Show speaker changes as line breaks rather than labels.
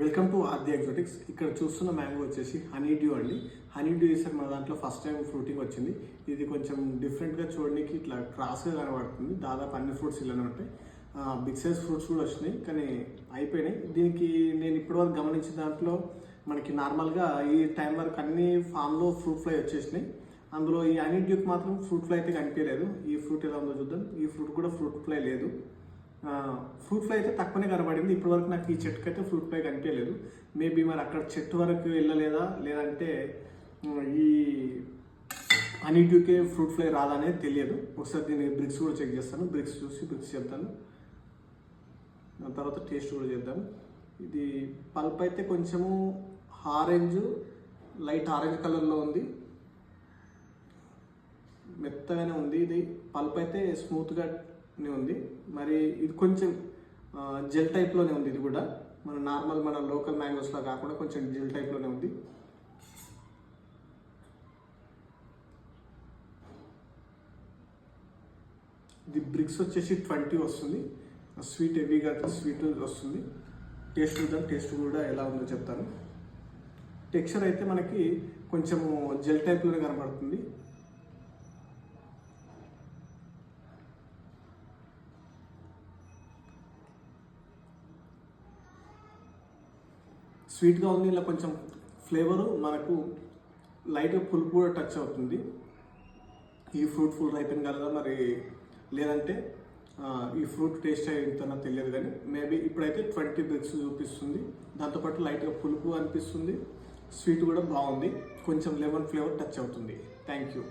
Welcome to ఆర్ది ఎగ్జోటిక్స్ ఇక్కడ చూస్తున్న mango వచ్చేసి హనీ డ్యూ అండి. హనీ డ్యూ ఈసారి మన దాంట్లో ఫస్ట్ టైం ఫ్రూటింగ్ వచ్చింది. ఇది కొంచెం డిఫరెంట్గా చూడడానికి ఇట్లా క్రాస్గా కనబడుతుంది. దాదాపు అన్ని ఫ్రూట్స్ ఇలానే ఉంటాయి. బిగ్ సైజ్ ఫ్రూట్స్ కూడా వచ్చినాయి కానీ అయిపోయినాయి. దీనికి నేను ఇప్పటివరకు గమనించిన దాంట్లో మనకి నార్మల్గా ఈ టైం వరకు అన్ని ఫామ్లో ఫ్రూట్ ఫ్లై వచ్చేసినాయి. అందులో ఈ హనీ డ్యూకి మాత్రం ఫ్రూట్ ఫ్లై అయితే కనిపించలేదు. ఈ ఫ్రూట్ ఎలా ఉందో చూద్దాం. ఈ ఫ్రూట్ కూడా ఫ్రూట్ ఫ్లై లేదు. ఫ్రూట్ ఫ్లై అయితే తక్కువనే కనబడింది. ఇప్పటి వరకు నాకు ఈ చెట్టుకు అయితే ఫ్రూట్ ఫ్లై కనిపించలేదు. మేబీ మరి అక్కడ చెట్టు వరకు వెళ్ళలేదా? లేదంటే ఈ అన్నిటికే ఫ్రూట్ ఫ్లై రాదనేది తెలియదు. ఒకసారి దీని బ్రిక్స్ కూడా చెక్ చేస్తాను. బ్రిక్స్ చూసి బ్రిక్స్ చెప్తాను. దాని తర్వాత టేస్ట్ కూడా చేద్దాం. ఇది పల్ప్ అయితే కొంచెము ఆరెంజ్ లైట్ ఆరెంజ్ కలర్లో ఉంది. మెత్తగానే ఉంది. ఇది పల్ప్ అయితే స్మూత్గా ఉంది. మరి ఇది కొంచెం జెల్ టైప్లోనే ఉంది ఇది కూడా. మన నార్మల్ మన లోకల్ మ్యాంగోస్లో కాకుండా కొంచెం జెల్ టైప్లోనే ఉంది. ఇది బ్రిక్స్ వచ్చేసి ట్వంటీ వస్తుంది. స్వీట్ హెవీగా స్వీట్ వస్తుంది. టేస్ట్ చూద్దాం. టేస్ట్ కూడా ఎలా ఉందో చెప్తాను. టెక్స్చర్ అయితే మనకి కొంచెము జెల్ టైప్లోనే కనబడుతుంది. స్వీట్గా ఉంది ఇలా కొంచెం ఫ్లేవరు మనకు లైట్గా పులుపు కూడా టచ్ అవుతుంది. ఈ ఫ్రూట్ ఫుల్ రైపెన్ కలదా మరి? లేదంటే ఈ ఫ్రూట్ టేస్ట్ అయిందో తెలియదు కానీ మేబీ ఇప్పుడైతే ట్వంటీ బ్రిక్స్ చూపిస్తుంది. దాంతోపాటు లైట్గా పులుపు అనిపిస్తుంది. స్వీట్ కూడా బాగుంది. కొంచెం లెమన్ ఫ్లేవర్ టచ్ అవుతుంది. Thank you.